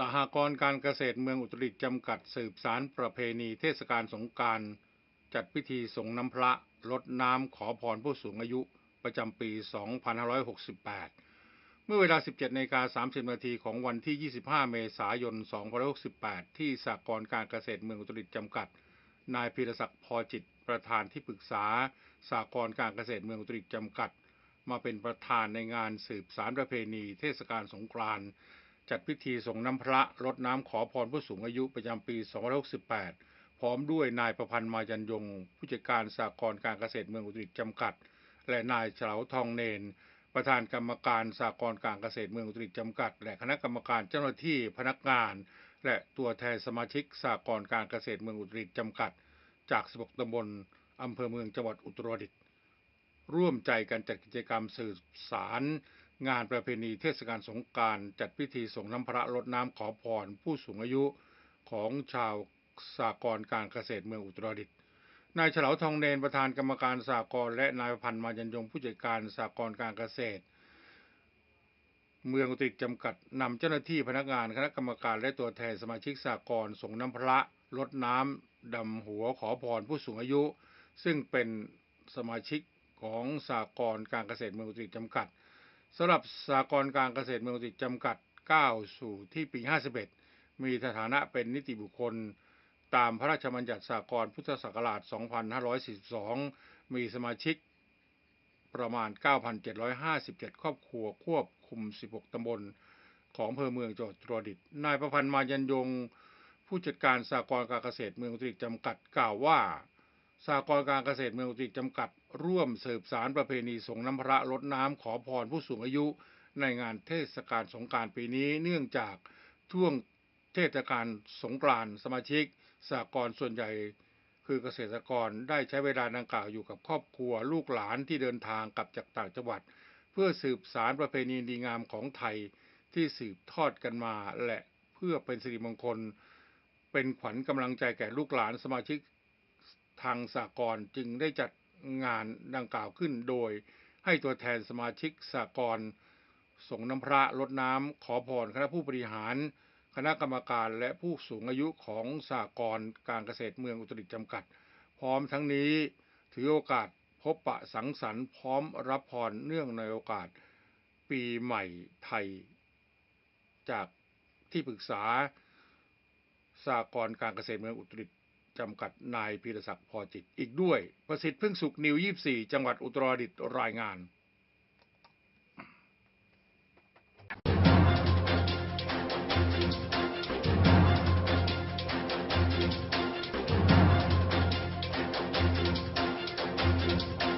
สหกรณ์การเกษตรเมืองอุตรดิตถ์จำกัดสืบสารประเพณีเทศกาลสงกรารจัดพิธีส่งน้ำพระลดน้ำขอพรผู้สูงอายุประจำปี 2568 เมื่อเวลา 17นาฬิกา30นาทีของวันที่ 25 เมษายน 2568 ที่สหกรณ์การเกษตรเมืองอุตรดิตถ์จำกัด นายพีรศักดิ์พอจิต ประธานที่ปรึกษาสหกรณ์การเกษตรเมืองอุตรดิตถ์จำกัด มาเป็นประธานในงานสืบสารประเพณีเทศกาลสงกรานต์ จัดพิธีส่งน้ำพระรดน้ำขอพรผู้สูงอายุประจำปี 2568 พร้อมด้วยนายประพันธ์มายันยง ผู้จัดการสหกรการเกษตรเมืองอุตรดิตถ์จำกัด และนายเฉลาทองเนน ประธานกรรมการสหกรการเกษตรเมืองอุตรดิตถ์จำกัด และคณะกรรมการเจ้าหน้าที่พนักงาน และตัวแทนสมาชิกสหกรการเกษตรเมืองอุตรดิตถ์จำกัด จาก 16 ตำบลอำเภอเมืองจังหวัดอุตรดิตถ์ร่วมใจกันจัดกิจกรรมสืบสาร งานประเพณีเทศกาลสงการจัดพิธีส่งน้ำพระรดน้ำขอพรผู้สูงอายุของชาวสากรการเกษตรเมืองอุตรดิตถ์นายเฉลาทองเนนประธานกรรมการสากรและนายพันธ์มายันยงผู้จัดการสากรการเกษตร เมืองอุตรดิตถ์จำกัดนำเจ้าหน้าที่พนักงานคณะกรรมการและตัวแทนสมาชิกสากรส่งน้ำพระรดน้ำดำหัวขอพรผู้สูงอายุ ซึ่งเป็นสมาชิกของสากรการเกษตรเมืองอุตรดิตถ์จำกัด สำหรับสากรการเกษตรเมืองอุตรดิตจำกัดก้าวสู่ที่ปี 51 มีสถานะเป็นนิติบุคคล ตามพระราชบัญญัติสากรพุทธศักราช 2542 มีสมาชิกประมาณ 9,757 ครอบครัวควบคุม 16 ตำบลของอำเภอเมืองจังหวัดตรดิตนายประพันธ์มายันยง ผู้จัดการสากรการเกษตรเมืองตรดิตถ์จำกัดกล่าวว่า สากรการเกษตรเมืองอุตรดิตถ์จำกัด ร่วมสืบสารประเพณีส่งน้ำพระรดน้ำขอพรผู้สูงอายุในงานเทศกาลสงการปีนี้เนื่องจากช่วงเทศกาลสงกรานตสมาชิกสากรส่วนใหญ่ คือเกษตรกรได้ใช้เวลาดังกล่าวอยู่กับครอบครัวลูกหลานที่เดินทางกลับจากต่างจังหวัด เพื่อสืบสารประเพณีดีงามของไทยที่สืบทอดกันมาและเพื่อเป็นสิริมงคล เป็นขวัญกำลังใจแก่ลูกหลานสมาชิก ทางสากลจึงได้จัดงานดังกล่าวขึ้นโดย ให้ตัวแทนสมาชิกสากลส่งน้ำพระลดน้ำขอพรคณะผู้บริหาร คณะกรรมการและผู้สูงอายุของสากลการเกษตรเมืองอุตรดิตจำกัด พร้อมทั้งนี้ถือโอกาสพบปะสังสรรค์พร้อมรับพรเนื่องในโอกาส ปีใหม่ไทย จากที่ปรึกษาสากรณ์การเกษตรเมืองอุตรดิต จำกัดนายพีรศักดิ์พอจิตอีกด้วย ประสิทธิ์พึ่งสุขนิว 24 จังหวัดอุตรดิตถ์รายงาน